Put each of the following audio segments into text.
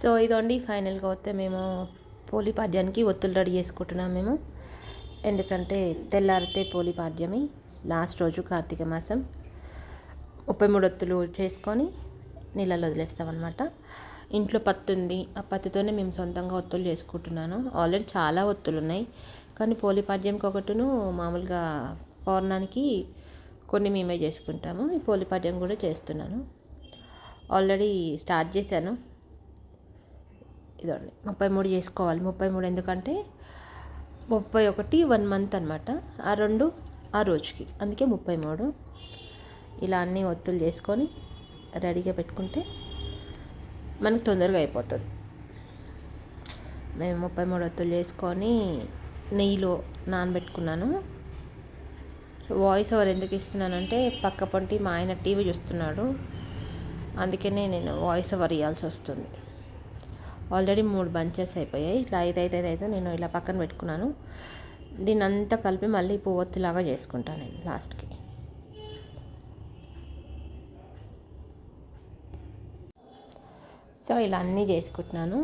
So ఇదండి ఫైనల్గా వస్తే మేము పోలిపాడ్యానికి ఒత్తులు రెడీ చేసుకుంటున్నాం మేము. ఎందుకంటే తెల్లారితే పోలిపాడ్యమి లాస్ట్ రోజు కార్తీక మాసం. ముప్పై మూడు ఒత్తులు చేసుకొని నీళ్ళలో వదిలేస్తామన్నమాట. ఇంట్లో పత్తి ఉంది ఆ పత్తితోనే మేము సొంతంగా ఒత్తులు చేసుకుంటున్నాను. ఆల్రెడీ చాలా ఒత్తులు ఉన్నాయి. కానీ పోలిపాడ్యంకి ఒకటిను మామూలుగా పౌర్ణానికి కొన్ని మేమే చేసుకుంటాము. ఈ పోలిపాడ్యం కూడా చేస్తున్నాను. ఆల్రెడీ స్టార్ట్ చేశాను. ఇదండి. ముప్పై మూడు చేసుకోవాలి. ముప్పై మూడు ఎందుకంటే ముప్పై ఒకటి వన్ మంత్ అనమాట ఆ రెండు ఆ రోజుకి. అందుకే ముప్పై మూడు. ఇలా అన్నీ ఒత్తులు చేసుకొని రెడీగా పెట్టుకుంటే మనకు తొందరగా అయిపోతుంది. మేము ముప్పై మూడు ఒత్తులు చేసుకొని నెయ్యిలో నానబెట్టుకున్నాను. వాయిస్ ఓవర్ ఎందుకు ఇస్తున్నానంటే పక్క పొంటి మా ఆయన టీవీ చూస్తున్నాడు. అందుకనే నేను వాయిస్ ఓవర్ ఇవ్వాల్సి వస్తుంది. ఆల్రెడీ మూడు బంచెస్ అయిపోయాయి. ఇట్లా ఐదు అయితే నేను ఇలా పక్కన పెట్టుకున్నాను. దీన్ని అంతా కలిపి మళ్ళీ పువ్వొత్తిలాగా చేసుకుంటాను నేను లాస్ట్కి. సో ఇలా అన్నీ చేసుకుంటున్నాను.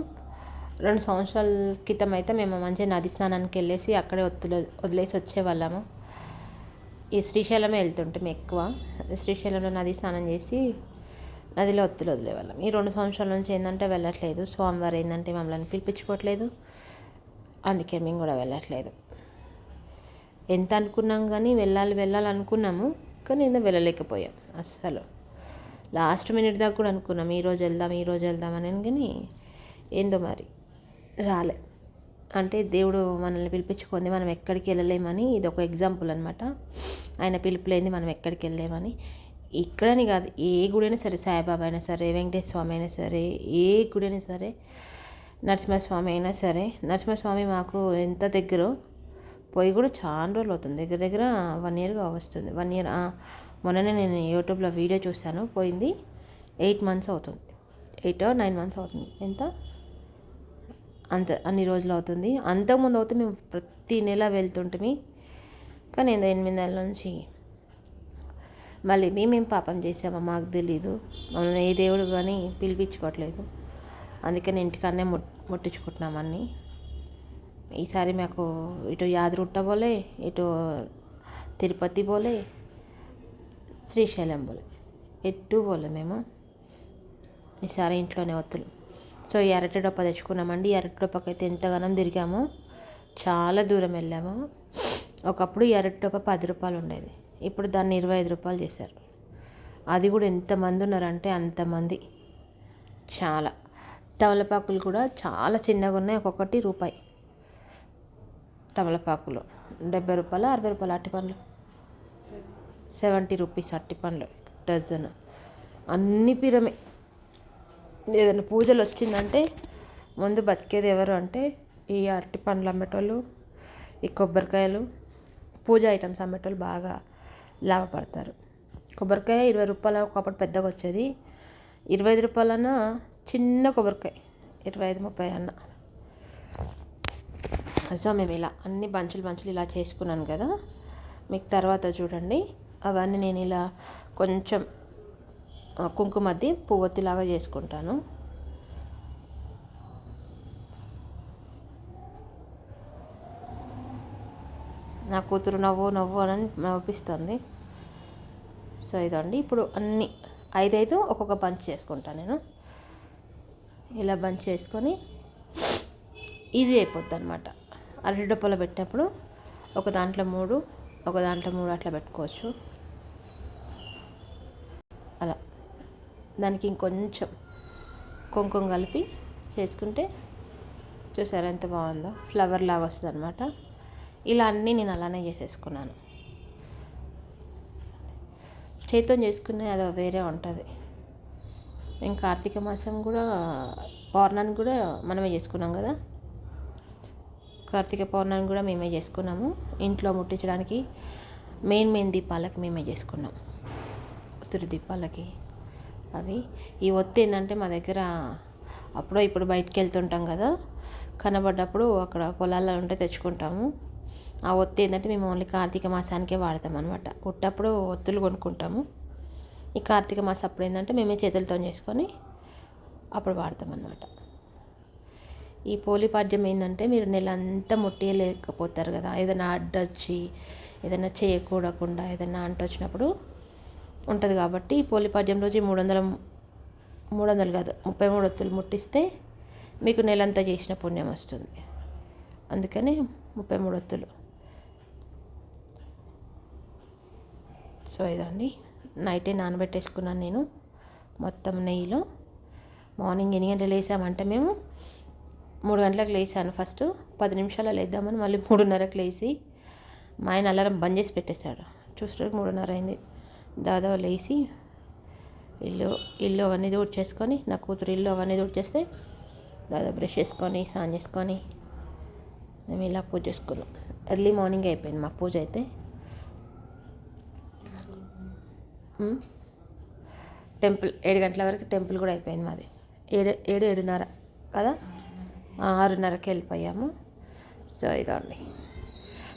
రెండు సంవత్సరాల క్రితం అయితే మేము మంచిగా నది స్నానానికి వెళ్ళేసి అక్కడే ఒత్తులు వదిలేసి వచ్చేవాళ్ళము ఈ శ్రీశైలమే వెళ్తుంటాం ఎక్కువ. శ్రీశైలంలో నది స్నానం చేసి నదిలో ఒత్తులు వదిలేవాళ్ళం. ఈ రెండు సంవత్సరాల నుంచి ఏంటంటే వెళ్ళట్లేదు. స్వామివారు ఏంటంటే మమ్మల్ని పిలిపించుకోవట్లేదు. అందుకే మేము కూడా వెళ్ళట్లేదు. ఎంత అనుకున్నాం కానీ వెళ్ళాలి వెళ్ళాలి అనుకున్నాము కానీ ఏదో వెళ్ళలేకపోయాం అస్సలు. లాస్ట్ మినిట్ దాకా కూడా అనుకున్నాం ఈరోజు వెళ్దాం ఈరోజు వెళ్దాం అని కానీ ఏందో మరి రాలే. అంటే దేవుడు మనల్ని పిలిపించుకుంది మనం ఎక్కడికి వెళ్ళలేమని ఇది ఒక ఎగ్జాంపుల్ అనమాట ఆయన పిలుపులేంది మనం ఎక్కడికి వెళ్ళలేమని. ఇక్కడని కాదు ఏ గుడైనా సరే సాయిబాబా అయినా సరే వెంకటేశ్వర స్వామి అయినా సరే ఏ గుడైనా సరే నరసింహస్వామి అయినా సరే నరసింహస్వామి మాకు ఎంత దగ్గరో పోయి కూడా చాలా రోజులు అవుతుంది. దగ్గర దగ్గర వన్ ఇయర్గా వస్తుంది. వన్ ఇయర్ మొన్ననే నేను యూట్యూబ్లో వీడియో చూశాను పోయింది ఎయిట్ మంత్స్ అవుతుంది. ఎయిట్ నైన్ మంత్స్ అవుతుంది. ఎంత? అంత అన్ని రోజులు అవుతుంది. అంతకుముందు అవుతుంది మేము ప్రతి నెల వెళ్తుంటే కానీ ఎనిమిది నెలల నుంచి మళ్ళీ మేమేం పాపం చేసామో మాకు తెలీదు. మమ్మల్ని ఏ దేవుడు కానీ పిలిపించుకోవట్లేదు. అందుకని ఇంటికన్నే ముట్ ముట్టించుకుంటున్నాం ఈసారి మాకు ఇటు యాదరుట్ట పోలే ఇటు తిరుపతి పోలే శ్రీశైలం పోలే ఎటు పోలే మేము. ఈసారి ఇంట్లోనే ఒత్తులు. సో ఎరటి డొప్ప తెచ్చుకున్నామండి. ఎరటి అరటి డొప్పకి అయితే ఎంతగానో తిరిగాము చాలా దూరం వెళ్ళాము. ఒకప్పుడు ఎరటి డొప్ప పది రూపాయలు ఉండేది. ఇప్పుడు దాన్ని ఇరవై ఐదు రూపాయలు చేశారు. అది కూడా ఎంతమంది ఉన్నారంటే అంతమంది చాలా. తమలపాకులు కూడా చాలా చిన్నగా ఉన్నాయి. ఒక్కొక్కటి రూపాయి. తమలపాకులు. డెబ్బై రూపాయలు అరవై రూపాయలు అట్టి పండ్లు. సెవెంటీ రూపీస్ అట్టి పండ్లు. డజన్. అన్ని పిరమే. ఏదైనా పూజలు వచ్చిందంటే ముందు బతికేది ఎవరు అంటే ఈ అరటి పండ్లు అమ్మేటోళ్ళు ఈ కొబ్బరికాయలు పూజ ఐటమ్స్ అమ్మేటోళ్ళు బాగా లాభపడతారు. కొబ్బరికాయ ఇరవై రూపాయలు ఒకప్పుడు పెద్దగా వచ్చేది ఇరవై ఐదు రూపాయలన్నా చిన్న కొబ్బరికాయ ఇరవై ఐదు ముప్పై అన్న. సో మేము ఇలా అన్ని బంచులు బంచులు ఇలా చేసుకున్నాను కదా. మీకు తర్వాత చూడండి. అవన్నీ నేను ఇలా కొంచెం కుంకుమద్ది పువ్వొత్తిలాగా చేసుకుంటాను. నా కూతురు నవ్వు నవ్వు అని నవ్విస్తుంది సో ఇదండి. ఇప్పుడు అన్ని ఐదైదు ఒక్కొక్క బంచ్ చేసుకుంటాను నేను. ఇలా బంచ్ చేసుకొని ఈజీ అయిపోద్ది అనమాట అరటి డబ్బలో పెట్టినప్పుడు ఒక దాంట్లో మూడు ఒక దాంట్లో మూడు అట్లా పెట్టుకోవచ్చు. అలా. దానికి ఇంకొంచెం కుంకుమ కలిపి చేసుకుంటే చూసారా ఎంత బాగుందో? ఫ్లవర్ లాగా వస్తుంది అనమాట ఇలా అన్నీ నేను అలానే చేసేసుకున్నాను. చేతితో చేసుకునే అది వేరే ఉంటుంది. మేము కార్తీక మాసం కూడా పౌర్ణాన్ని కూడా మనమే చేసుకున్నాం కదా? కార్తీక పౌర్ణాన్ని కూడా మేమే చేసుకున్నాము. ఇంట్లో ముట్టించడానికి మెయిన్ మెయిన్ దీపాలకి మేమే చేసుకున్నాం. ఉసిరి దీపాలకి అవి. ఈ ఒత్తి ఏంటంటే మా దగ్గర అప్పుడో ఇప్పుడు బయటికి వెళ్తుంటాం కదా? కనబడ్డప్పుడు అక్కడ పొలాల్లో ఉంటే తెచ్చుకుంటాము. ఆ ఒత్తి ఏంటంటే మేము ఓన్లీ కార్తీక మాసానికే వాడతాం అనమాట పుట్టప్పుడు ఒత్తులు కొనుక్కుంటాము. ఈ కార్తీక మాసం అప్పుడు ఏంటంటే మేమే చేతులతో చేసుకొని అప్పుడు వాడతాం అనమాట ఈ పోలిపాడ్యం ఏంటంటే మీరు నెల అంతా ముట్టేయలేకపోతారు కదా. ఏదైనా అడ్డొచ్చి ఏదైనా చేయకూడకుండా ఏదైనా అంట వచ్చినప్పుడు ఉంటుంది కాబట్టి ఈ పోలిపాడ్యం రోజు మూడు వందల మూడు వందలు కాదు ముప్పై మూడు ఒత్తులు ముట్టిస్తే మీకు నెలంతా చేసిన పుణ్యం వస్తుంది. అందుకని ముప్పై మూడు ఒత్తులు. సో ఇదండి. నైటే నానబెట్టేసుకున్నాను నేను మొత్తం నెయ్యిలో. మార్నింగ్ ఎన్ని గంటలు లేసామంటే మేము మూడు గంటలకు లేసాను ఫస్ట్. పది నిమిషాలు లేద్దామని మళ్ళీ మూడున్నరకు లేచి మా ఆయన అలారం బంద్ చేసి పెట్టేశాడు. చూసరికి మూడున్నర అయింది. దాదాపు లేచి ఇల్లు ఇల్లు అవన్నీ చేసుకొని నా కూతురు ఇల్లు అవన్నీ చేస్తే దాదాపు బ్రష్ చేసుకొని స్నాన్ చేసుకొని మేము ఇలా పూజ చేసుకున్నాం. ఎర్లీ మార్నింగ్ అయిపోయింది మా పూజ అయితే. టెంపుల్ ఏడు గంటల వరకు టెంపుల్ కూడా అయిపోయింది మాది. ఏడు ఏడు ఏడున్నర కదా? ఆరున్నరకి వెళ్ళిపోయాము. సో ఇదండి.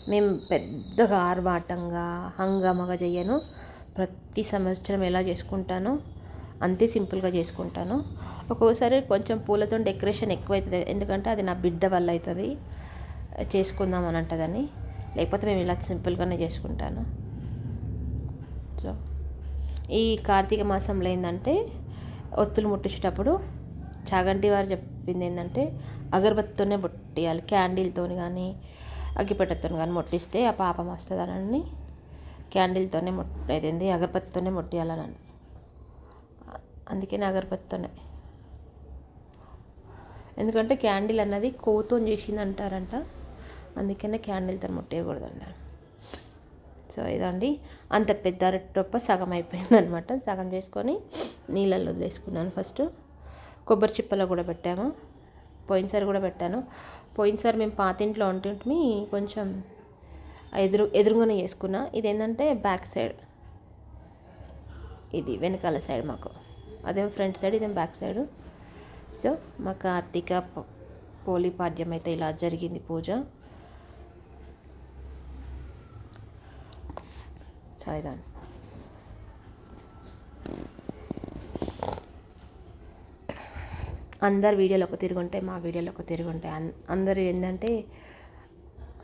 మేము పెద్దగా ఆర్భాటంగా హంగామగా చెయ్యను. ప్రతి సంవత్సరం ఎలా చేసుకుంటానో అంతే సింపుల్గా చేసుకుంటాను. ఒక్కొక్కసారి కొంచెం పూలతో డెకరేషన్ ఎక్కువ అవుతుంది ఎందుకంటే అది నా బిడ్డ వల్ల అవుతుంది చేసుకుందాం అని అంటుందని. లేకపోతే మేము ఇలా సింపుల్గానే చేసుకుంటాను. సో ఈ కార్తీక మాసంలో ఏంటంటే ఒత్తులు ముట్టించేటప్పుడు చాగంటి వారు చెప్పింది ఏంటంటే అగరబత్తితోనే ముట్టియాలి క్యాండిల్తో కానీ అగ్గిపెట్టతో కానీ ముట్టిస్తే ఆ పాపం వస్తుందనని క్యాండిల్తోనే ముట్టేది అగరబత్తితోనే ముట్టియాలని అందుకని అగరబత్తితోనే. ఎందుకంటే క్యాండిల్ అన్నది కోతో చేసింది అంటారంట అందుకనే క్యాండిల్తో ముట్టేయకూడదండి సో ఇదండి. అంత పెద్ద అరటొప్ప సగం అయిపోయింది అనమాట సగం చేసుకొని నీళ్ళల్లో వదిలేసుకున్నాను ఫస్ట్. కొబ్బరి చిప్పలో కూడా పెట్టాము. పోయినసారి కూడా పెట్టాను. పోయినసారి మేము పాతింట్లో ఉంటుంటే కొంచెం ఎదురు ఎదురుగానే చేసుకున్నా. ఇది ఏంటంటే బ్యాక్ సైడ్. ఇది వెనకాల సైడ్ మాకు. అదేం ఫ్రంట్ సైడ్ ఇదేం బ్యాక్ సైడ్. సో మా కార్తీక పోలిపాడ్యం అయితే ఇలా జరిగింది పూజ. సో అందరు వీడియోలు ఒక తిరుగుంటాయి మా వీడియోలు ఒక తిరుగుంటాయి అందరూ ఏంటంటే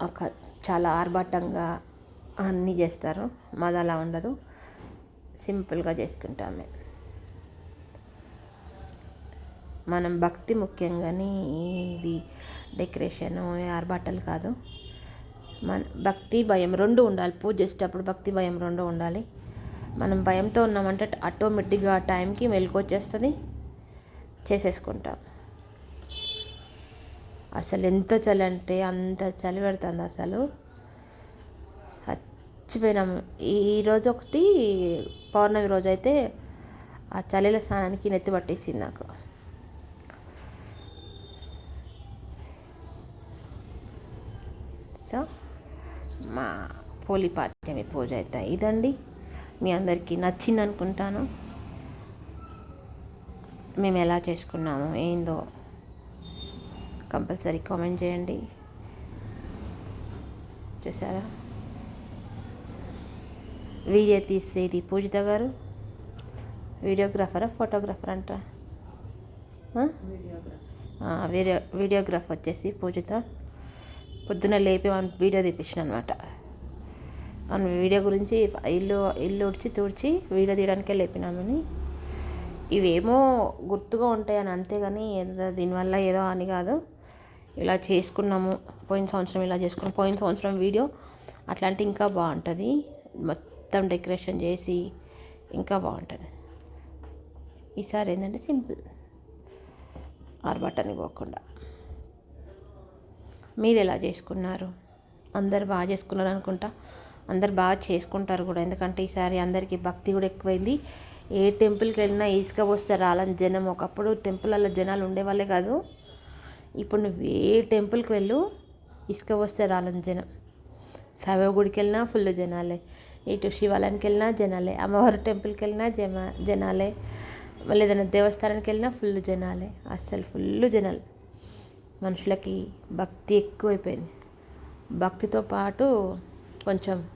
ఒక చాలా ఆర్భాటంగా అన్నీ చేస్తారు. మాది అలా ఉండదు. సింపుల్గా చేసుకుంటాం మేము మనం భక్తి ముఖ్యంగాని ఇవి డెకరేషన్ ఆర్భాటాలు కాదు. మన భక్తి భయం రెండు ఉండాలి. పూజ చేసేటప్పుడు భక్తి భయం రెండు ఉండాలి. మనం భయంతో ఉన్నామంటే ఆటోమేటిక్గా ఆ టైంకి మెలకొచ్చేస్తుంది. చేసేసుకుంటాం. అసలు ఎంత చలి అంటే అంత చలి పెడుతుంది అసలు. చచ్చిపోయినాము ఈరోజు ఒకటి పౌర్ణమి రోజు అయితే ఆ చలిలో స్నానానికి నెత్తి పట్టేసింది నాకు. సో మా పోలిపాఠ్యమి పూజ అయితే ఇదండి. మీ అందరికీ నచ్చింది అనుకుంటాను మేము ఎలా చేసుకున్నాము ఏందో కంపల్సరీ కామెంట్ చేయండి. చూసారా? వీడియో తీసేది పూజిత గారు. వీడియోగ్రాఫరా ఫోటోగ్రాఫర్ అంట? వీడియో వీడియోగ్రాఫర్ వచ్చేసి పూజిత. పొద్దున లేపి వీడియో తీపించిన అనమాట మనం వీడియో గురించి ఇల్లు ఇల్లు ఉడిచి తుడిచి వీడియో తీయడానికే లేపినామని. ఇవేమో గుర్తుగా ఉంటాయని అంతేగాని ఏదో దీనివల్ల ఏదో అని కాదు. ఇలా చేసుకున్నాము. పోయిన సంవత్సరం ఇలా చేసుకున్నాం. పోయిన సంవత్సరం వీడియో అట్లాంటి ఇంకా బాగుంటుంది. మొత్తం డెకరేషన్ చేసి ఇంకా బాగుంటుంది. ఈసారి ఏంటంటే సింపుల్. ఆర్బట్టని పోకుండా. మీరు ఎలా చేసుకున్నారు? అందరు బాగా చేసుకున్నారు అనుకుంటా అందరు బాగా చేసుకుంటారు కూడా. ఎందుకంటే ఈసారి అందరికీ భక్తి కూడా ఎక్కువైంది. ఏ టెంపుల్కి వెళ్ళినా ఇసుక పోస్తే రాలని జనం. ఒకప్పుడు టెంపుల్లో జనాలు ఉండేవాళ్ళే కాదు. ఇప్పుడు నువ్వు ఏ టెంపుల్కి వెళ్ళు ఇసుక పోస్తే రాలని జనం. శైవ గుడికి వెళ్ళినా ఫుల్ జనాలే. ఇటు శివాలయానికి వెళ్ళినా జనాలే. అమ్మవారి టెంపుల్కి వెళ్ళినా జమ జనాలే. మళ్ళీ ఏదైనా దేవస్థానానికి వెళ్ళినా ఫుల్ జనాలే. అస్సలు ఫుల్ జనాలు. మనుషులకి భక్తి ఎక్కువైపోయింది. భక్తితో పాటు కొంచెం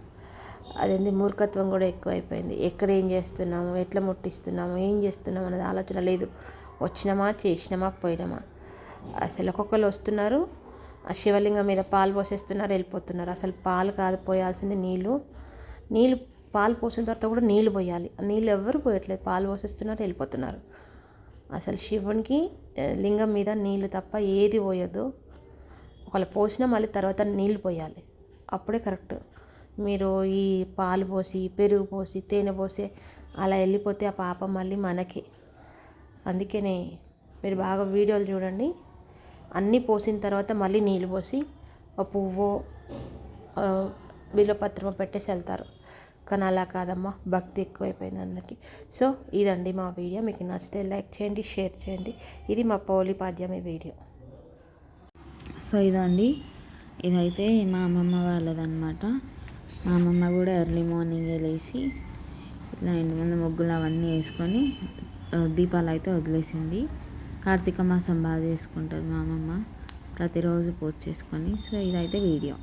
అదేంటి మూర్ఖత్వం కూడా ఎక్కువైపోయింది. ఎక్కడ ఏం చేస్తున్నాము ఎట్లా ముట్టిస్తున్నాము ఏం చేస్తున్నాము అనేది ఆలోచన లేదు. వచ్చినామా చేసినామా పోయినామా? అసలు ఒక్కొక్కరు వస్తున్నారు ఆ శివలింగం మీద పాలు పోసేస్తున్నారు వెళ్ళిపోతున్నారు. అసలు పాలు కాదు పోయాల్సింది నీళ్ళు. నీళ్ళు పాలు పోసిన తర్వాత కూడా నీళ్ళు పోయాలి. నీళ్ళు ఎవరు పోయట్లేదు. పాలు పోసేస్తున్నారు వెళ్ళిపోతున్నారు. అసలు శివునికి లింగం మీద నీళ్ళు తప్ప ఏది పోయొద్దు. ఒకవేళ పోసినా మళ్ళీ తర్వాత నీళ్ళు పోయాలి. అప్పుడే కరెక్ట్. మీరు ఈ పాలు పోసి పెరుగు పోసి తేనె పోసి అలా వెళ్ళిపోతే ఆ పాపం మళ్ళీ మనకి. అందుకనే మీరు బాగా వీడియోలు చూడండి. అన్నీ పోసిన తర్వాత మళ్ళీ నీళ్ళు పోసి ఒక పువ్వు ఆ, బిల్వపత్రమో పెట్టేసి వెళ్తారు. కానీ అలా కాదమ్మా భక్తి ఎక్కువైపోయింది అందరికీ. సో ఇదండి మా వీడియో. మీకు నచ్చితే లైక్ చేయండి షేర్ చేయండి. ఇది మా పౌలిపాడ్యం ఈ వీడియో. సో ఇదండి. ఇదైతే మా అమ్మమ్మ వాళ్ళదనమాట మా అమ్మమ్మ కూడా ఎర్లీ మార్నింగే లేచి ఇట్లా ఇంటి ముందు ముగ్గులు అవన్నీ వేసుకొని దీపాలు అయితే వదిలేసింది. కార్తీక మాసం బాగా చేసుకుంటుంది మా అమ్మమ్మ. ప్రతిరోజు పూజ చేసుకొని. సో ఇదైతే వీడియో.